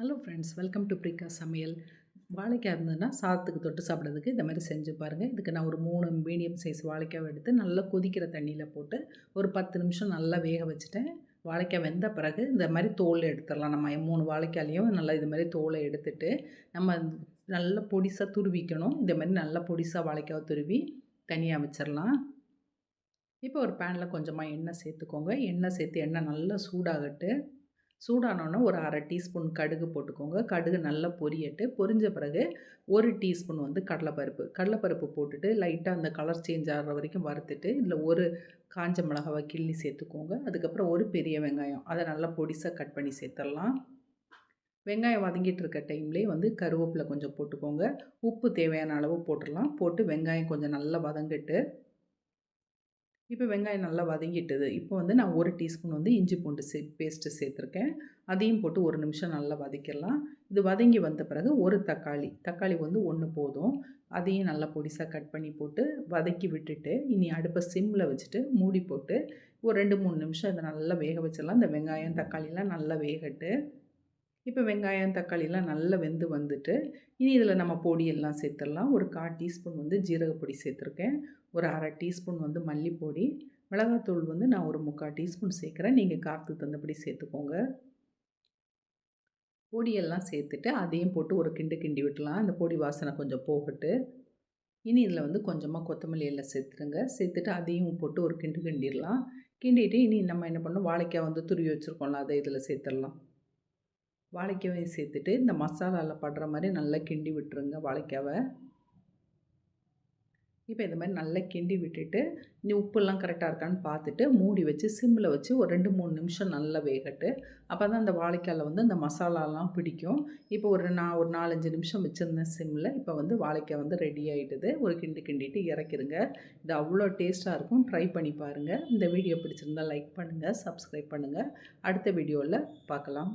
Hello friends welcome to பிரிகா சமையல் வாழைக்காய் இருந்ததுன்னா சாதத்துக்கு தொட்டு சாப்பிட்றதுக்கு இந்த மாதிரி செஞ்சு பாருங்கள் இதுக்கு நான் ஒரு மூணு மீடியம் சைஸ் வாழைக்காய் எடுத்து நல்லா கொதிக்கிற தண்ணியில் போட்டு ஒரு பத்து நிமிஷம் நல்லா வேக வச்சுட்டேன். வாழைக்காய் வெந்த பிறகு இந்த மாதிரி தோல் எடுத்துடலாம். நம்ம மூணு வாழைக்காயிலையும் நல்லா இது மாதிரி தோலை எடுத்துட்டு நம்ம நல்லா பொடிசாக துருவிக்கணும். இந்த மாதிரி நல்லா பொடிசாக வாழைக்காவை துருவி தனியாக வச்சிடலாம். இப்போ ஒரு பேனில் கொஞ்சமாக எண்ணெய் சேர்த்துக்கோங்க. எண்ணெய் சேர்த்து எண்ணெய் நல்லா சூடாகட்டு. சூடானோன்னே ஒரு அரை டீஸ்பூன் கடுகு போட்டுக்கோங்க. கடுகு நல்லா பொரியட்டு. பொரிஞ்ச பிறகு ஒரு டீஸ்பூன் வந்து கடலைப்பருப்பு. கடலைப்பருப்பு போட்டுட்டு லைட்டாக அந்த கலர் சேஞ்ச் ஆகிற வரைக்கும் வறுத்துட்டு இதில் ஒரு காஞ்ச மிளகாவை கிள்ளி சேர்த்துக்கோங்க. அதுக்கப்புறம் ஒரு பெரிய வெங்காயம். அதை நல்லா பொடிசாக கட் பண்ணி சேர்த்துடலாம். வெங்காயம் வதங்கிட்டு இருக்க டைம்லேயே வந்து கருவேப்பிலை கொஞ்சம் போட்டுக்கோங்க. உப்பு தேவையான அளவு போட்டுடலாம். போட்டு வெங்காயம் கொஞ்சம் நல்லா வதங்கிட்டு இப்போ வெங்காயம் நல்லா வதங்கிட்டது. இப்போ வந்து நான் ஒரு டீஸ்பூன் வந்து இஞ்சி பூண்டு சே பேஸ்ட்டு சேர்த்துருக்கேன். அதையும் போட்டு ஒரு நிமிஷம் நல்லா வதக்கிடலாம். இது வதங்கி வந்த பிறகு ஒரு தக்காளி தக்காளி வந்து ஒன்று போதும். அதையும் நல்லா பொடிசாக கட் பண்ணி போட்டு வதக்கி விட்டுட்டு இனி அடுப்பை சிம்மில் வச்சுட்டு மூடி போட்டு ஒரு ரெண்டு மூணு நிமிஷம் இதை நல்லா வேக வச்சிடலாம். இந்த வெங்காயம் தக்காளிலாம் நல்லா வேகட்டு. இப்போ வெங்காயம் தக்காளிலாம் நல்லா வெந்து வந்துட்டு இனி இதில் நம்ம பொடியெல்லாம் சேர்த்துடலாம். ஒரு கால் டீஸ்பூன் வந்து ஜீரகப்பொடி சேர்த்துருக்கேன். ஒரு அரை டீஸ்பூன் வந்து மல்லிப்பொடி. மிளகாத்தூள் வந்து நான் ஒரு முக்கால் டீஸ்பூன் சேர்க்குறேன். நீங்கள் காற்றுக்கு தந்தபடி சேர்த்துக்கோங்க. பொடியெல்லாம் சேர்த்துட்டு அதையும் போட்டு ஒரு கிண்டு கிண்டி விட்டுலாம். அந்த பொடி வாசனை கொஞ்சம் போகட்டு. இனி இதில் வந்து கொஞ்சமாக கொத்தமல்லி எல்லாம் சேர்த்துருங்க. சேர்த்துட்டு அதையும் போட்டு ஒரு கிண்டு கிண்டிடலாம். கிண்டிட்டு இனி நம்ம என்ன பண்ணோம்? வாழைக்காய் வந்து துருவி வச்சுருக்கோம்ல அதை இதில் சேர்த்துடலாம். வாழைக்காவையும் சேர்த்துட்டு இந்த மசாலாவில் படுற மாதிரி நல்லா கிண்டி விட்டுருங்க வாழைக்காவை. இப்போ இந்த மாதிரி நல்லா கிண்டி விட்டுட்டு நீ உப்புலாம் கரெக்டாக இருக்கான்னு பார்த்துட்டு மூடி வச்சு சிம்மில் வச்சு ஒரு ரெண்டு மூணு நிமிஷம் நல்லா வேகட்டு. அப்போ தான் அந்த வாழைக்காயில் வந்து அந்த மசாலாலாம் பிடிக்கும். இப்போ ஒரு நான் ஒரு நாலஞ்சு நிமிஷம் வச்சுருந்தேன் சிம்மில் இப்போ வந்து வாழைக்காய் வந்து ரெடி ஆகிடுது ஒரு கிண்டு கிண்டிட்டு இறக்கிருங்க. இது அவ்வளோ டேஸ்ட்டாக இருக்கும். ட்ரை பண்ணி பாருங்கள் இந்த வீடியோ பிடிச்சிருந்தால் லைக் பண்ணுங்கள் சப்ஸ்கிரைப் பண்ணுங்கள் அடுத்த வீடியோவில் பார்க்கலாம்.